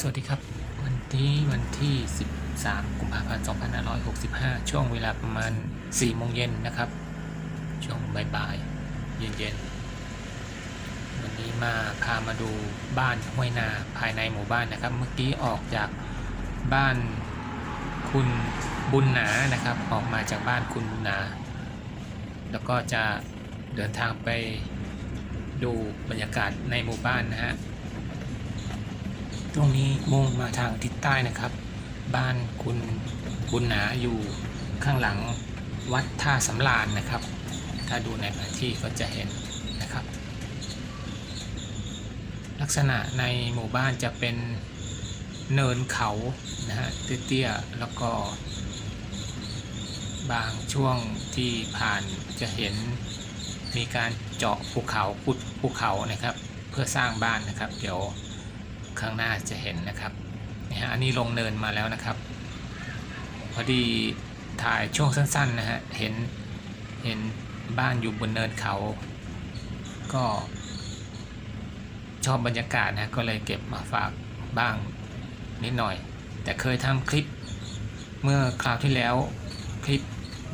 สวัสดีครับ วันที่วันที่ 13 กุมภาพันธ์ 2565 ช่วงเวลาประมาณ 4 โมงเย็นนะครับ ช่วงบ่ายๆ เย็นๆ วันนี้มาพามาดูบ้านห้วยนาภายในหมู่บ้านนะครับ เมื่อกี้ออกจากบ้านคุณบุญหนานะครับ ออกมาจากบ้านคุณบุญหนา แล้วก็จะเดินทางไปดูบรรยากาศในหมู่บ้านนะฮะ ตรงนี้มุ่งมาทางทิศใต้นะครับ บ้านคุณบุญหนาอยู่ข้างหลังวัดท่าสำราญนะครับ ถ้าดูในแผนที่ก็จะเห็นนะครับ ลักษณะในหมู่บ้านจะเป็นเนินเขานะฮะเตี้ยๆแล้วก็บางช่วงที่ผ่านจะเห็นมีการเจาะภูเขาขุดภูเขานะครับ เพื่อสร้างบ้านนะครับ เดี๋ยว ข้างหน้าจะเห็นนะครับนี่ฮะอันนี้ลงเนินมาแล้วนะครับ พอดีถ่ายช่วงสั้นๆนะฮะเห็นเห็นบ้านอยู่บนเนินเขา ก็ชอบบรรยากาศนะก็เลยเก็บมาฝากบ้างนิดหน่อย แต่เคยทำคลิปเมื่อคราวที่แล้วคลิป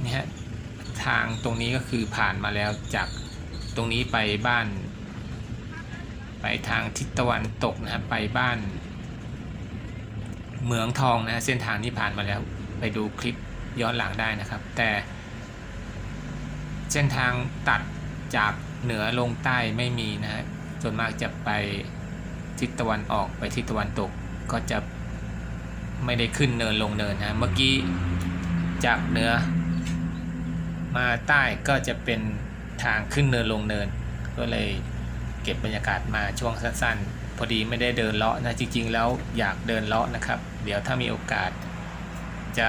นี่ฮะทางตรงนี้ก็คือผ่านมาแล้วจากตรงนี้ไปบ้าน ไปทางทิศตะวันตกนะครับไปบ้าน เหมืองทองนะเส้นทางที่ผ่านมาแล้ว ไปดูคลิปย้อนหลังได้นะครับ แต่ เส้นทางตัดจากเหนือลงใต้ไม่มีนะฮะส่วนมากจะไปทิศตะวันออกไปทิศตะวันตกก็จะไม่ได้ขึ้นเนินลงเนินนะเมื่อกี้จากเหนือมาใต้ก็จะเป็นทางขึ้นเนินลงเนิน ก็เลย เก็บบรรยากาศมาช่วงสั้นๆ พอดีไม่ได้เดินเลาะนะจริง ๆ แล้วอยากเดินเลาะนะครับ เดี๋ยวถ้ามีโอกาส จะ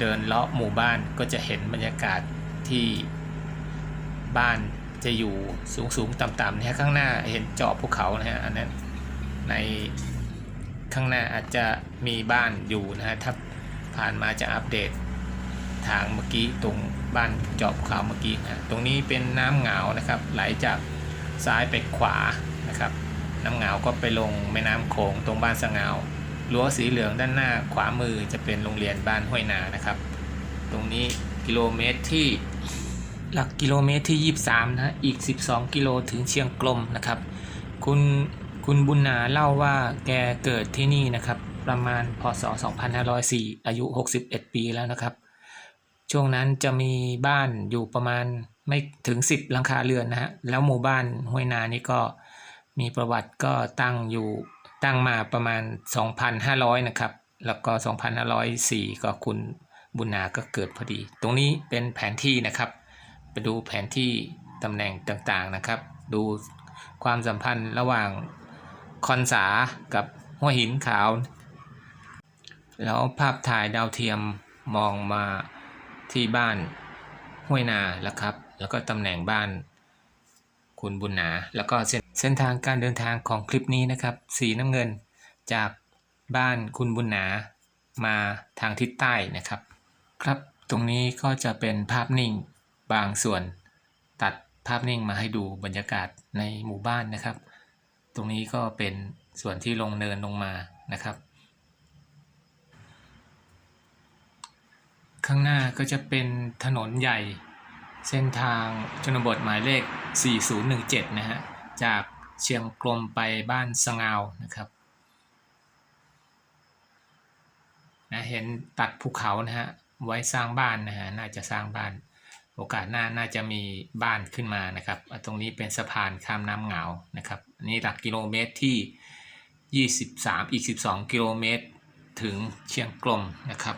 เดินเลาะหมู่บ้านก็จะเห็นบรรยากาศที่บ้านจะอยู่สูงๆต่ำๆนะฮะข้างหน้าเห็นเจาะภูเขานะฮะอันนั้นในข้างหน้าอาจจะมีบ้านอยู่นะฮะถ้าผ่านมาจะอัปเดตทางเมื่อกี้ตรงบ้านเจาะภูเขาเมื่อกี้นะตรงนี้เป็นน้ำเหงานะครับไหลจาก ซ้ายไปขวานะครับ น้ำเหงาก็ไปลงแม่น้ำโขงตรงบ้านสะเงารั้วสีเหลืองด้านหน้าขวามือจะเป็นโรงเรียนบ้านห้วยนานะครับ ตรงนี้กิโลเมตรที่หลักกิโลเมตรที่ 23 นะอีก 12 กิโลถึงเชียงกลมนะครับ คุณคุณบุญนาเล่าว่าแกเกิดที่นี่นะครับ ประมาณพศ 2504 อายุ 61 ปีแล้วนะครับ ช่วงนั้นจะมีบ้านอยู่ประมาณ ไม่ถึง 10หลังคาเรือนนะฮะแล้วหมู่บ้านห้วยนานี่ก็มีประวัติก็ตั้งอยู่ตั้งมาประมาณ 2,500 นะครับ แล้วก็ 2,504 ก็คุณบุญนาก็เกิดพอดี ตรงนี้เป็นแผนที่นะครับ ไปดูแผนที่ตำแหน่งต่างๆนะครับ ดูความสัมพันธ์ระหว่างคอนสากับห้วหินขาว แล้วภาพถ่ายดาวเทียมมองมาที่บ้าน ห้วยนาแล้วครับ แล้วก็ตำแหน่งบ้านคุณบุญนา แล้วก็เส้นเส้นทางการเดินทางของคลิปนี้นะครับ สีน้ำเงินจากบ้านคุณบุญนามาทางทิศใต้นะครับ ครับตรงนี้ก็จะเป็นภาพนิ่งบางส่วนตัดภาพนิ่งมาให้ดูบรรยากาศในหมู่บ้านนะครับ ตรงนี้ก็เป็นส่วนที่ลงเนินลงมานะครับ ข้างหน้าก็จะเป็นถนนใหญ่ เส้นทางชนบทหมายเลข 4017 นะฮะ จากเชียงกลมไปบ้านสงาวนะครับนะเห็นตัดภูเขานะฮะ ไว้สร้างบ้านนะฮะ น่าจะสร้างบ้าน โอกาสหน้าน่าจะมีบ้านขึ้นมานะครับ ตรงนี้เป็นสะพานข้ามน้ำเหงานะครับนนี้หลักกิโลเมตรที่ 23 อีก 12 กิโลเมตรถึงเชียงกลมนะครับ